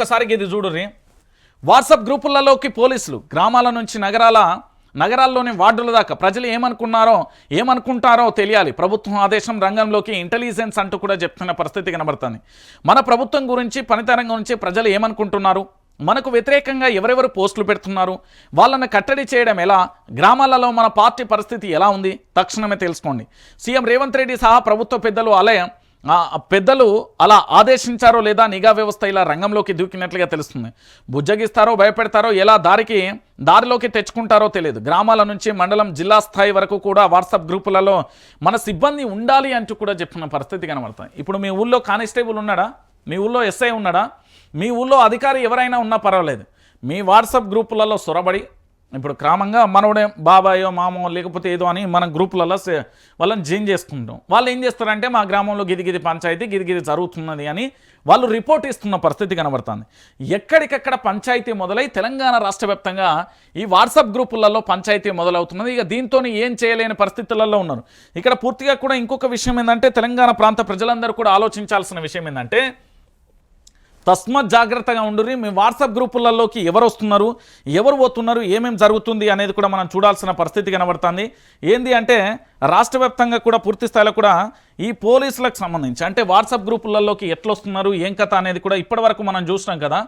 ఒక్కసారి ఇది చూడుర్రి. వాట్సాప్ గ్రూపులలోకి పోలీసులు గ్రామాల నుంచి నగరాల నగరాల్లోని వార్డుల దాకా ప్రజలు ఏమనుకున్నారో ఏమనుకుంటారో తెలియాలి. ప్రభుత్వం ఆదేశం రంగంలోకి ఇంటెలిజెన్స్ అంటూ కూడా చెప్తున్న పరిస్థితి కనబడుతుంది. మన ప్రభుత్వం గురించి పనితరం గురించి ప్రజలు ఏమనుకుంటున్నారు? మనకు వ్యతిరేకంగా ఎవరెవరు పోస్టులు పెడుతున్నారు? వాళ్ళని కట్టడి చేయడం ఎలా? గ్రామాలలో మన పార్టీ పరిస్థితి ఎలా ఉంది? తక్షణమే తెలుసుకోండి. సీఎం రేవంత్ రెడ్డి సహా ప్రభుత్వ పెద్దలు ఆలయం పెద్దలు అలా ఆదేశించారో లేదా నిఘా వ్యవస్థ ఇలా రంగంలోకి దూకినట్లుగా తెలుస్తుంది. బుజ్జగిస్తారో భయపెడతారో ఎలా దారికి దారిలోకి తెచ్చుకుంటారో తెలియదు. గ్రామాల నుంచి మండలం జిల్లా స్థాయి వరకు కూడా వాట్సాప్ గ్రూపులలో మన సిబ్బంది ఉండాలి అంటూ కూడా చెప్పిన పరిస్థితి కనబడుతుంది. ఇప్పుడు మీ ఊళ్ళో కానిస్టేబుల్ ఉన్నాడా? మీ ఊళ్ళో ఎస్ఐ ఉన్నాడా? మీ ఊళ్ళో అధికారి ఎవరైనా ఉన్నా పర్వాలేదు. మీ వాట్సాప్ గ్రూపులలో సొరబడి ఇప్పుడు క్రమంగా మనోడే బాబాయో మామో లేకపోతే ఏదో అని మన గ్రూపులలో వాళ్ళని జైన్ చేసుకుంటాం. వాళ్ళు ఏం చేస్తారంటే మా గ్రామంలో గిది గిది పంచాయతీ గిది గిది జరుగుతున్నది అని వాళ్ళు రిపోర్ట్ ఇస్తున్న పరిస్థితి కనబడుతుంది. ఎక్కడికక్కడ పంచాయతీ మొదలై తెలంగాణ రాష్ట్ర వ్యాప్తంగా ఈ వాట్సాప్ గ్రూపులలో పంచాయతీ మొదలవుతున్నది. ఇక దీంతో ఏం చేయలేని పరిస్థితులలో ఉన్నారు. ఇక్కడ పూర్తిగా కూడా ఇంకొక విషయం ఏంటంటే తెలంగాణ ప్రాంత ప్రజలందరూ కూడా ఆలోచించాల్సిన విషయం ఏంటంటే తస్మత్ జాగ్రత్తగా ఉండుర్రి. మీ వాట్సాప్ గ్రూపులలోకి ఎవరు వస్తున్నారు ఎవరు పోతున్నారు ఏమేం జరుగుతుంది అనేది కూడా మనం చూడాల్సిన పరిస్థితి కనబడుతుంది. ఏంది అంటే రాష్ట్ర కూడా పూర్తి స్థాయిలో కూడా ఈ పోలీసులకు సంబంధించి అంటే వాట్సాప్ గ్రూపులలోకి ఎట్లా వస్తున్నారు ఏం కథ అనేది కూడా ఇప్పటివరకు మనం చూసినాం కదా.